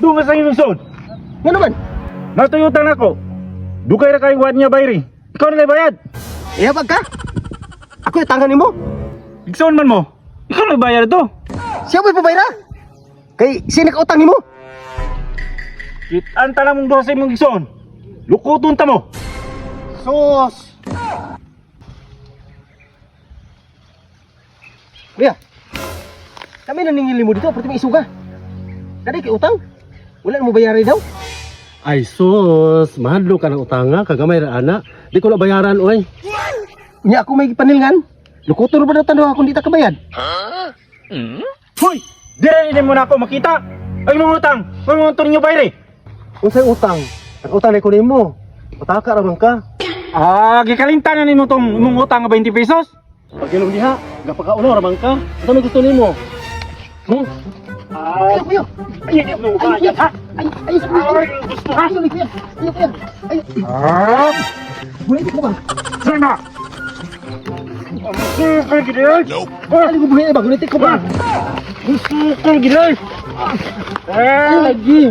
Doon ka sa inyong son. Nga naman. Natuyutan ako. Dugay ra kay wad niya bayri. Ikaw na bayad. Iyabag ka. Ako yung tangan mo. Igsoon man mo. Ikaw na bayad to. Siya mo'y pabayra. Kay sinik utang mo. Kitaan ta lang mong duha sa imong igsoon. Lukuton ta mo. Sus. Kuya. Kami naningili mo dito, pwede may isuga. Dali kay utang. Wala mo bayaran daw. Ay sus, mahadlo ka ng utanga, kagamay ra ana. Di ko na bayaran oy. Nya ako may panilngan. Lukutor ba daw tanda kung di ta kabayad? Hoy! Dire din mo na ako makita. Ay mong utang. Mong utang niyo bayri. Unsay utang? Ang utang ni ko nimo. Utaka ra man ka. Ah, gikalintan na nimo tong imong utang nga 20 pesos. Pagilong diha, gapakaulo ra man ka. Ano may gusto nimo? Hmm? Ayo, ayo. Ay, mo bayad ha. Ay, sa kuya. Gusto ha? Ayo, kuya. Ayo, kuya. Ayo. Ah, Buhay ko ba? sana. Gusto ko gid. Ano ko buhay ba? Gulitik ko ba? Gusto ko gid. Eh, Lagi.